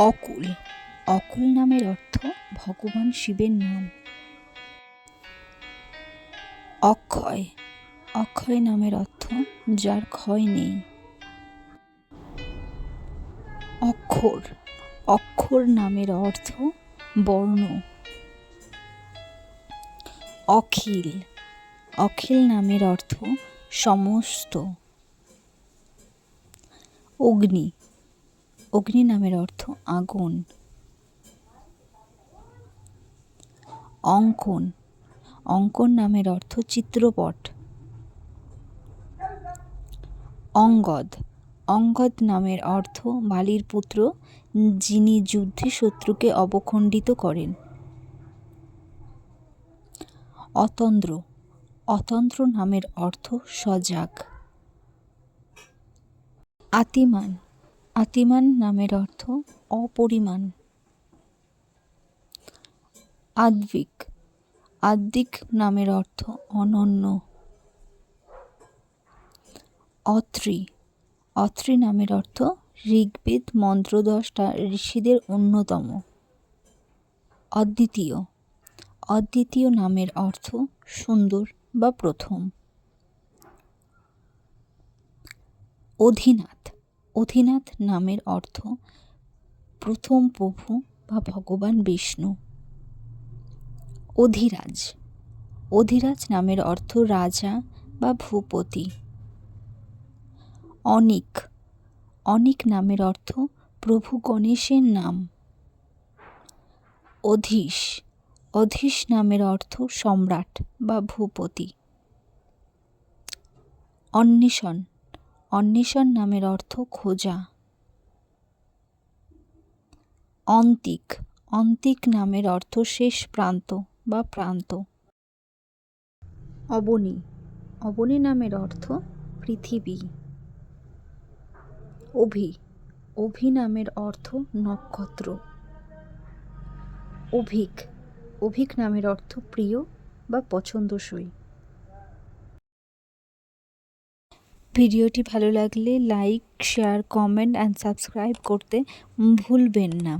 অকুল। অকুল নামের অর্থ ভগবান শিবের নাম। অক্ষয়। অক্ষয় নামের অর্থ যার ক্ষয় নেই। অক্ষর। অক্ষর নামের অর্থ বর্ণ। অখিল। অখিল নামের অর্থ সমস্ত। অগ্নি। অগ্নি নামের অর্থ আগুন। অঙ্কন। অঙ্কন নামের অর্থ চিত্রপট। অঙ্গদ। অঙ্গদ নামের অর্থ বালির পুত্র, যিনি যুদ্ধে শত্রুকে অবখণ্ডিত করেন। অতন্দ্র। অতন্ত্র নামের অর্থ সজাগ। আতিমান। আতিমান নামের অর্থ অপরিমাণ। আদ্বিক। আদ্বিক নামের অর্থ অনন্য। অত্রি। অত্রি নামের অর্থ ঋগ্বেদ মন্ত্রদশটা ঋষিদের অন্যতম। অদ্বিতীয়। অদ্বিতীয় নামের অর্থ সুন্দর বা প্রথম। অধিনাথ অধিনাথ নামের অর্থ প্রথম প্রভু বা ভগবান বিষ্ণু। অধিরাজ। অধিরাজ নামের অর্থ রাজা বা ভূপতি। অনিক। অনিক নামের অর্থ প্রভু গণেশের নাম। অধীশ। অধীশ নামের অর্থ সম্রাট বা ভূপতি। অন্বেষণ। অন্বেষণ নামের অর্থ খোঁজা। অন্তিক অন্তিক নামের অর্থ শেষ প্রান্ত বা প্রান্ত। অবনী অবনী নামের অর্থ পৃথিবী। অভি অভি নামের অর্থ নক্ষত্র। অভিক অভিক নামের অর্থ প্রিয় বা পছন্দসই। ভিডিওটি ভালো লাগলে like share comment and subscribe করতে ভুলবেন না।